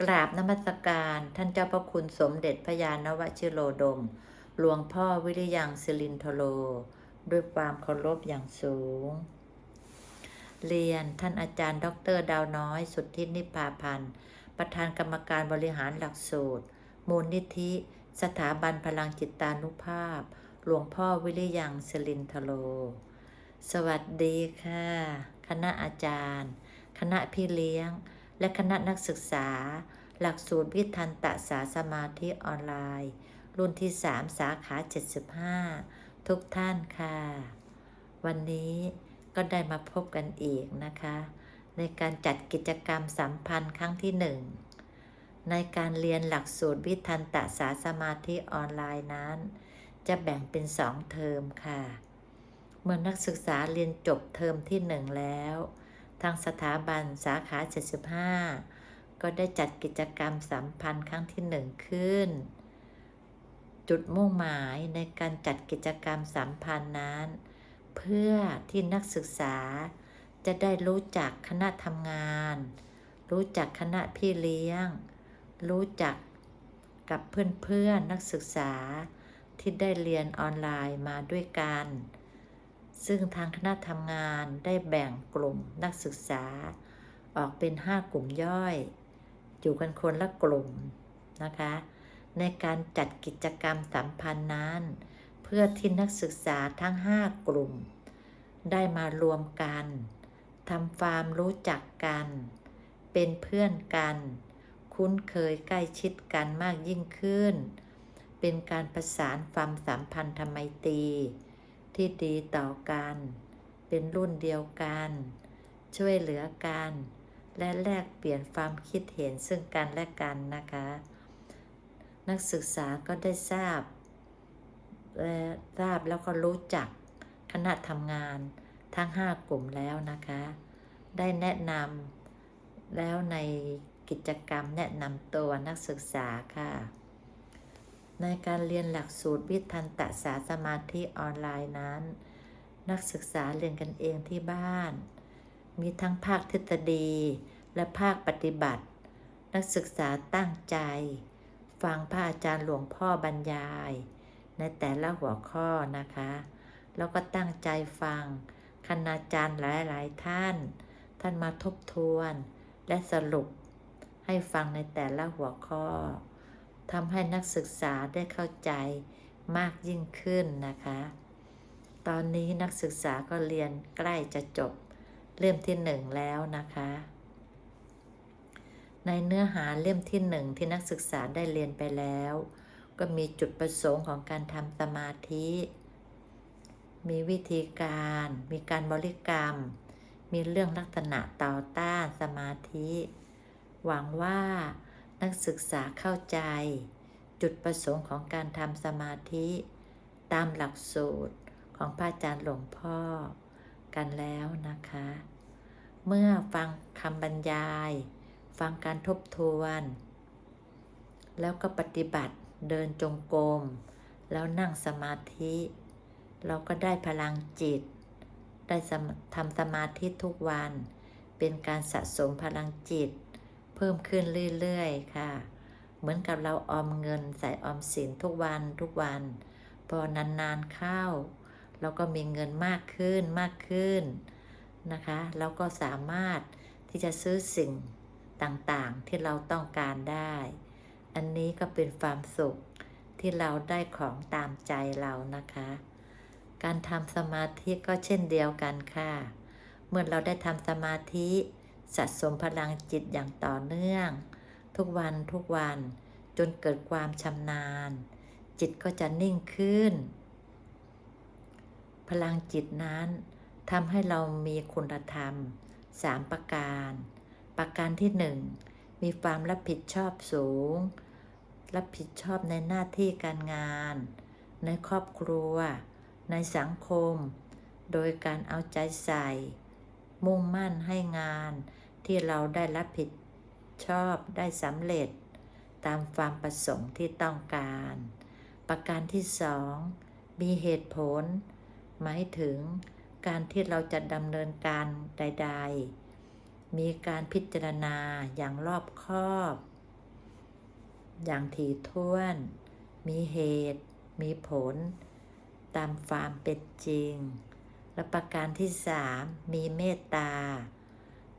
กราบนมัสการท่านเจ้าพระคุณสมเด็จพระยาณวชิโรดม หลวงพ่อวิริยังสิรินทโล ด้วยความเคารพอย่างสูง เรียนท่านอาจารย์ดอกเตอรดาวน้อย สุทธินิพพาพันธ์ ประธานกรรมการบริหารหลักสูตร มูลนิธิ สถาบันพลังจิตานุภาพ หลวงพ่อวิริยังสิรินทโล สวัสดีค่ะ คณะอาจารย์ คณะพี่เลี้ยง และคณะนักศึกษา หลักสูตรวิทันตสาสมาธิออนไลน์ รุ่นที่ 3 สาขา 75 ทุกท่านค่ะ วันนี้ก็ได้มาพบกันอีกนะคะ ในการจัดกิจกรรมสัมพันธ์ครั้งที่หนึ่งในการเรียนหลักสูตรวิทันตสาสมาธิออนไลน์นั้น จะแบ่งเป็นสองเทอมค่ะ เมื่อนักศึกษาเรียนจบเทอมที่หนึ่งแล้ว ทางสถาบันสาขา 75 ก็ได้จัดกิจกรรมสัมพันธ์ครั้งที่หนึ่งขึ้น จุดมุ่งหมายในการจัดกิจกรรมสัมพันธ์นั้น เพื่อที่นักศึกษาจะได้รู้จักคณะทำงาน รู้จักคณะพี่เลี้ยง รู้จักกับเพื่อนๆนักศึกษาที่ได้เรียนออนไลน์มาด้วยกัน ซึ่งทางคณะทำงานได้แบ่งกลุ่มนักศึกษา ออกเป็น 5 กลุ่มย่อย อยู่กันคนละกลุ่มนะคะ ในการจัดกิจกรรมสัมพันธ์นั้น เพื่อที่นักศึกษาทั้ง 5 กลุ่ม ได้มารวมกันทำฟาร์มรู้จักกัน เป็นเพื่อนกัน คุ้นเคยใกล้ชิดกันมากยิ่งขึ้น เป็นการประสานความสัมพันธไมตรี ที่ดีต่อกัน เป็นรุ่นเดียวกัน ช่วยเหลือกัน และแลกเปลี่ยนความคิดเห็นซึ่งกันและกันนะคะ นักศึกษาก็ได้ทราบและทราบแล้วก็รู้จักคณะทำงานทั้ง 5 กลุ่มแล้วนะคะ ได้แนะนำแล้วในกิจกรรมแนะนำตัวนักศึกษาค่ะ ในการเรียนหลักสูตรวิทันตสาสมาธิออนไลน์นั้น นักศึกษาเรียนกันเองที่บ้าน มีทั้งภาคทฤษฎีและภาคปฏิบัติ นักศึกษาตั้งใจ ฟังพระอาจารย์หลวงพ่อบรรยาย ในแต่ละหัวข้อนะคะ แล้วก็ตั้งใจฟังคณาจารย์หลายๆท่าน ท่านมาทบทวนและสรุปให้ฟังในแต่ละหัวข้อ ทำให้นักศึกษาได้เข้าใจมากยิ่งขึ้นนะคะ ตอนนี้นักศึกษาก็เรียนใกล้จะจบเล่มที่หนึ่งแล้วนะคะ ในเนื้อหาเล่มที่หนึ่งที่นักศึกษาได้เรียนไปแล้ว ก็มีจุดประสงค์ของการทำสมาธิ มีวิธีการ มีการบริกรรม มีเรื่องลักษณะต่อต้านสมาธิ หวังว่า นักศึกษาเข้าใจ จุดประสงค์ของการทำสมาธิ ตามหลักสูตรของพระอาจารย์หลวงพ่อ กันแล้วนะคะ เมื่อฟังคำบรรยาย ฟังการทบทวน แล้วก็ปฏิบัติเดินจงกรมแล้วนั่งสมาธิ เราก็ได้พลังจิต ได้ทำสมาธิทุกวัน เป็นการสะสมพลังจิต พิ่มขึ้นเรื่อยๆ ค่ะ เหมือนกับเราออมเงินใส่ออมสินทุกวันทุกวัน พอนานๆเข้า เราก็มีเงินมากขึ้นมากขึ้นนะคะเราก็สามารถที่จะซื้อสิ่งต่างๆที่เราต้องการได้ อันนี้ก็เป็นความสุขที่เราได้ของตามใจเรานะคะ การทำสมาธิก็เช่นเดียวกันค่ะ เมื่อเราได้ทำสมาธิ สะสมพลังจิตอย่างต่อเนื่อง ทุกวันทุกวันจนเกิดความชำนาญ จิตก็จะนิ่งขึ้น พลังจิตนั้นทำให้เรามีคุณธรรมสามประการ ประการที่หนึ่งมีความรับผิดชอบสูง รับผิดชอบในหน้าที่การงาน ในครอบครัว ในสังคม โดยการเอาใจใส่ มุ่งมั่นให้งานที่เราได้รับผิดชอบได้สำเร็จ ตามความประสงค์ที่ต้องการ ประการที่สองมีเหตุผล หมายถึงการที่เราจะดำเนินการใด ๆ มีการพิจารณาอย่างรอบคอบ อย่างถี่ถ้วน มีเหตุ มีผล ตามความเป็นจริง และประการที่สามมีเมตตา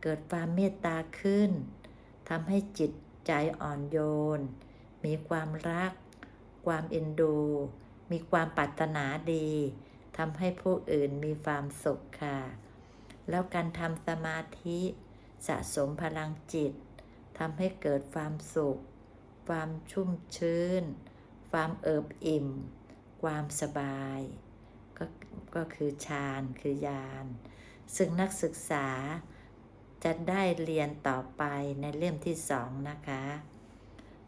เกิดความเมตตาขึ้นทำให้จิตใจอ่อนโยน มีความรัก ความเอ็นดู มีความปรารถนาดีทำให้ผู้อื่นมีความสุขค่ะ แล้วการทำสมาธิสะสมพลังจิตทำให้เกิดความสุข ความชุ่มชื้น ความเอิบอิ่ม ความสบาย ก็ก็คือฌานคือญาณซึ่งนักศึกษาจะได้เรียนต่อไปในเล่มที่สองนะคะ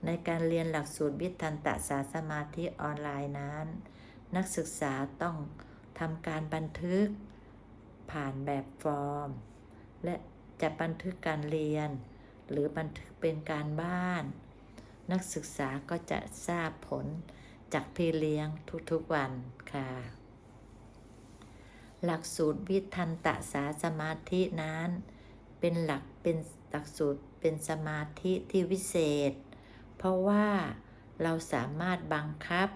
ในการเรียนหลักสูตรวิทันตสาสมาธิออนไลน์นั้น นักศึกษาต้องทำการบันทึกผ่านแบบฟอร์ม และจะบันทึกการเรียน หรือบันทึกเป็นการบ้าน นักศึกษาก็จะทราบผลจากพี่เลี้ยงทุกๆวันค่ะ หลักสูตรวิทันตสาสมาธินั้น เป็นหลักเป็นหลักสูตรเป็นสมาธิที่วิเศษ เพราะว่าเราสามารถบังคับ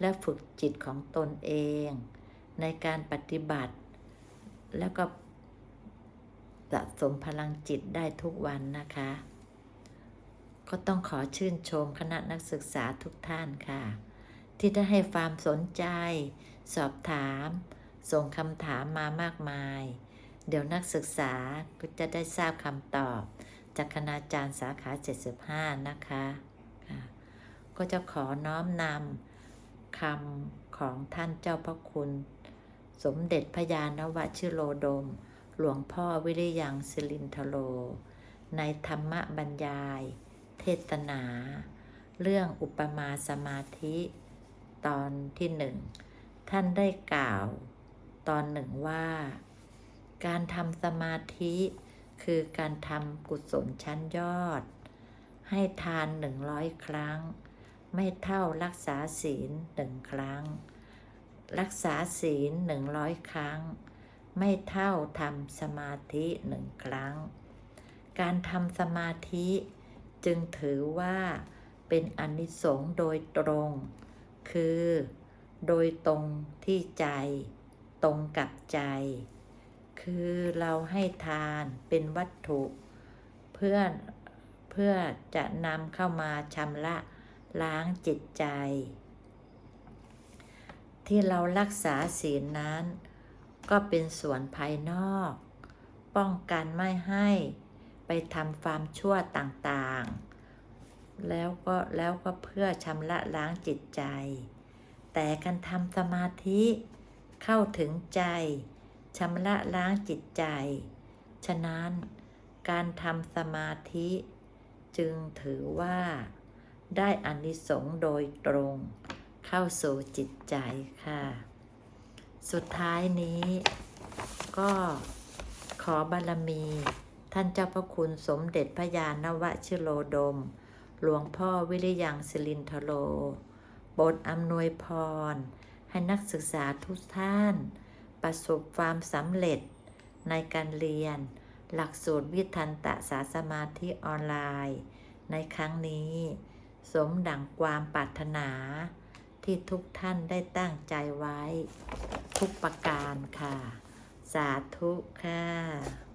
และฝึกจิตของตนเอง ในการปฏิบัติ แล้วก็สะสมพลังจิตได้ทุกวันนะคะ ก็ต้องขอชื่นชมคณะนักศึกษาทุกท่านค่ะ ที่ได้ให้ความสนใจ สอบถาม ส่งคำถามมามากมาย เดี๋ยวนักศึกษาก็จะได้ทราบคำตอบ จากคณาจารย์สาขา 75 นะคะคะก็จะขอน้อมนำคำของท่านเจ้าพระคุณ สมเด็จพระยาณวชิโรดม หลวงพ่อวิริยังสิรินทโล ในธรรมบรรยาย เทศนา เรื่องอุปมาสมาธิ ตอนที่หนึ่ง ท่านได้กล่าว ตอนหนึ่งว่า การทำสมาธิคือการทำกุศลชั้นยอด ให้ทานหนึ่งร้อยครั้ง ไม่เท่ารักษาศีลหนึ่งครั้ง รักษาศีลหนึ่งร้อยครั้ง ไม่เท่าทำสมาธิหนึ่งครั้ง การทำสมาธิจึงถือว่าเป็นอนิสงส์โดยตรง คือโดยตรงที่ใจ ตรงกับใจ คือเราให้ทานเป็นวัตถุเพื่อเพื่อจะนำเข้ามาชำระล้างจิตใจ ที่เรารักษาศีลนั้น ก็เป็นส่วนภายนอก ป้องกันไม่ให้ไปทำความชั่วต่างๆ แล้วก็แล้วก็เพื่อชำระล้างจิตใจ แต่การทำสมาธิ เข้าถึงใจ ชำระล้างจิตใจ ฉะนั้น การทำสมาธิ จึงถือว่า ได้อานิสงส์โดยตรง เข้าสู่จิตใจค่ะ สุดท้ายนี้ ก็ขอบารมี ท่านเจ้าพระคุณสมเด็จพระยาณวชิโรดม หลวงพ่อวิริยังสิรินทโลโปรดอำนวยพร ให้นักศึกษาทุกท่าน ประสบความสำเร็จในการเรียน หลักสูตรวิทันตสาสมาธิออนไลน์ ในครั้งนี้ สมดังความปรารถนา ที่ทุกท่านได้ตั้งใจไว้ ทุกประการค่ะ สาธุค่ะ